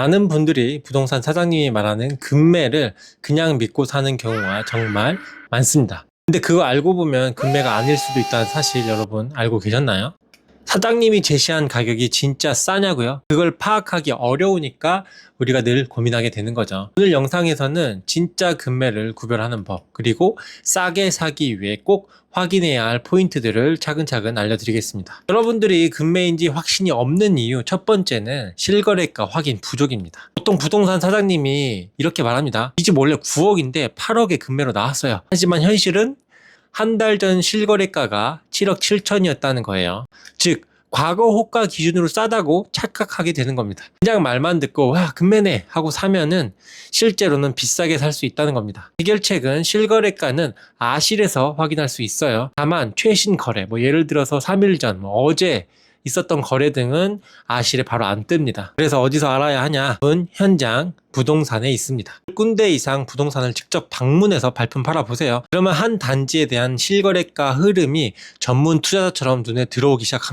많은 분들이 부동산 사장님이 말하는 금매를 그냥 믿고 사는 경우가 정말 많습니다. 근데 그거 알고 보면 금매가 아닐 수도 있다는 사실 여러분 알고 계셨나요? 사장님이 제시한 가격이 진짜 싸냐고요? 그걸 파악하기 어려우니까 우리가 늘 고민하게 되는 거죠. 오늘 영상에서는 진짜 금매를 구별하는 법, 그리고 싸게 사기 위해 꼭 확인해야 할 포인트들을 차근차근 알려드리겠습니다. 여러분들이 금매인지 확신이 없는 이유 첫 번째는 실거래가 확인 부족입니다. 보통 부동산 사장님이 이렇게 말합니다. 이 집 원래 9억인데 8억에 금매로 나왔어요. 하지만 현실은 한 달 전 실거래가가 7억 7천이었다는 거예요. 즉 과거 호가 기준으로 싸다고 착각하게 되는 겁니다. 그냥 말만 듣고 와 금매네 하고 사면은 실제로는 비싸게 살 수 있다는 겁니다. 해결책은 실거래가는 아실에서 확인할 수 있어요. 다만 최신 거래 뭐 예를 들어서 3일 전, 뭐 어제 있었던 거래 등은 아실에 바로 안 뜹니다. 그래서 어디서 알아야 하냐? 은 현장 부동산에 있습니다. 군데 이상 부동산을 직접 방문해서 발품 팔아보세요. 그러면 한 단지에 대한 실거래가 흐름이 전문 투자자처럼 눈에 들어오기 시작합니다.